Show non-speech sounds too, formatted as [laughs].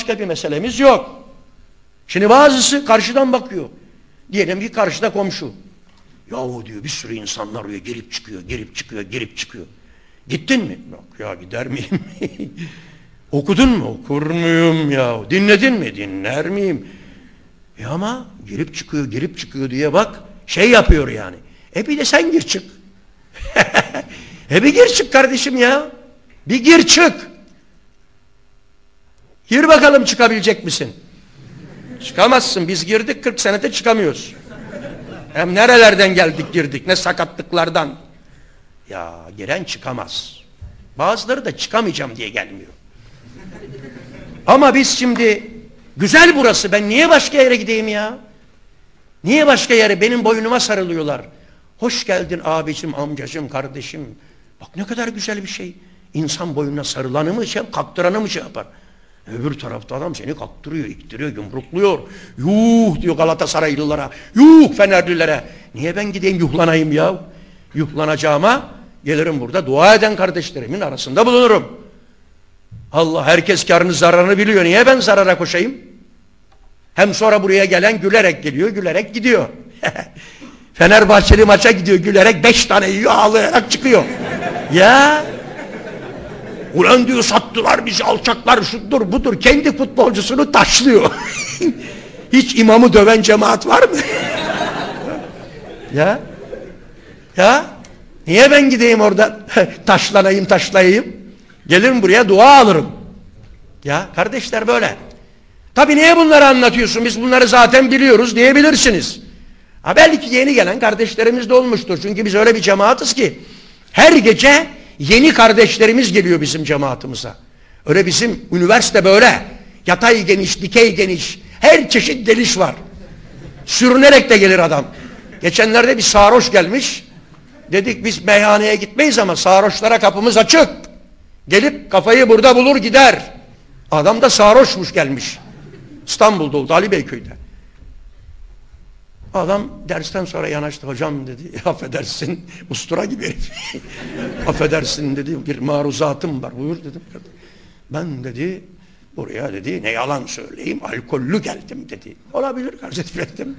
başka bir meselemiz yok. Şimdi bazısı karşıdan bakıyor. Diyelim ki karşıda komşu. Yahu diyor bir sürü insanlar oraya girip çıkıyor, girip çıkıyor, girip çıkıyor. Gittin mi? Yok ya gider miyim? [laughs] Okudun mu? Okur muyum ya? Dinledin mi? Dinler miyim? E ama girip çıkıyor, girip çıkıyor diye bak şey yapıyor yani. E bir de sen gir çık. [laughs] e bir gir çık kardeşim ya. Bir gir çık. Gir bakalım çıkabilecek misin? Çıkamazsın. Biz girdik 40 senede çıkamıyoruz. Hem nerelerden geldik girdik ne sakatlıklardan. Ya giren çıkamaz. Bazıları da çıkamayacağım diye gelmiyor. Ama biz şimdi güzel burası ben niye başka yere gideyim ya? Niye başka yere benim boynuma sarılıyorlar. Hoş geldin abicim, amcacım, kardeşim. Bak ne kadar güzel bir şey. İnsan boynuna sarılanı mı şey, kaktıranı mı şey yapar. Öbür tarafta adam seni kaktırıyor, iktiriyor, yumrukluyor. Yuh diyor Galatasaraylılara, yuh Fenerlilere. Niye ben gideyim yuhlanayım ya? Yuhlanacağıma gelirim burada dua eden kardeşlerimin arasında bulunurum. Allah herkes karını zararını biliyor. Niye ben zarara koşayım? Hem sonra buraya gelen gülerek geliyor, gülerek gidiyor. [laughs] Fenerbahçeli maça gidiyor gülerek beş tane yiyor ağlayarak çıkıyor. ya ulan diyor sattılar bizi alçaklar şudur budur kendi futbolcusunu taşlıyor. [laughs] Hiç imamı döven cemaat var mı? [laughs] ya ya niye ben gideyim orada [laughs] taşlanayım taşlayayım? Gelirim buraya dua alırım. Ya kardeşler böyle. Tabi niye bunları anlatıyorsun? Biz bunları zaten biliyoruz diyebilirsiniz. Ha belki yeni gelen kardeşlerimiz de olmuştur. Çünkü biz öyle bir cemaatiz ki her gece yeni kardeşlerimiz geliyor bizim cemaatimize. Öyle bizim üniversite böyle. Yatay geniş, dikey geniş. Her çeşit deliş var. Sürünerek de gelir adam. Geçenlerde bir sarhoş gelmiş. Dedik biz meyhaneye gitmeyiz ama sarhoşlara kapımız açık. Gelip kafayı burada bulur gider. Adam da sarhoşmuş gelmiş. İstanbul'da oldu Ali Beyköy'de. Adam dersten sonra yanaştı. Hocam dedi affedersin [laughs] ustura gibi herif. [laughs] affedersin dedi bir maruzatım var. Buyur dedim. Ben dedi buraya dedi ne yalan söyleyeyim alkollü geldim dedi. Olabilir kardeşim dedim.